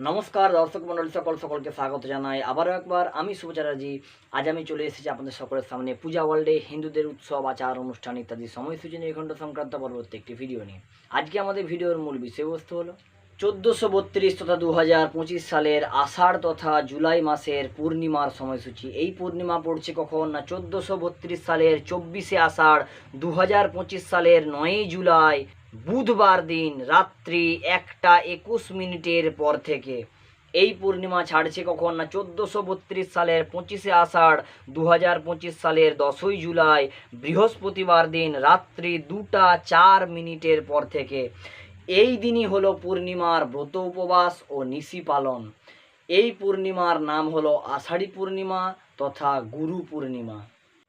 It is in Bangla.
নমস্কার, দর্শক মন্ডলী সকল সকলকে স্বাগত জানাই। আবারও একবার আমি শুভ আজ আমি চলে এসেছি আপনাদের সকলের সামনে পূজা ওয়ার্ল্ডে হিন্দুদের উৎসব, আচার, অনুষ্ঠান ইত্যাদি সময়সূচি নির্ঘণ্ট সংক্রান্ত পরবর্তী একটি ভিডিও নিয়ে। আজকে আমাদের ভিডিওর মূল বিষয়বস্তু হলো, চোদ্দোশো বত্রিশ তথা দু হাজার পঁচিশ সালের আষাঢ় তথা জুলাই মাসের পূর্ণিমার সময়সূচি। এই পূর্ণিমা পড়ছে কখন? না, চোদ্দোশো সালের চব্বিশে আষাঢ় দু হাজার পঁচিশ সালের নয়ই জুলাই বুধবার দিন, রাত্রি একটা একুশ মিনিটের পর থেকে। এই পূর্ণিমা ছাড়ছে কখন না? চোদ্দোশো বত্রিশ সালের পঁচিশে আষাঢ় দু হাজার পঁচিশ সালের দশই জুলাই, বৃহস্পতিবার দিন, রাত্রি দুটা চার মিনিটের পর থেকে। এই দিনই হলো পূর্ণিমার ব্রত উপবাস ও নিশি পালন। এই পূর্ণিমার নাম হলো আষাঢ়ী পূর্ণিমা তথা গুরু পূর্ণিমা।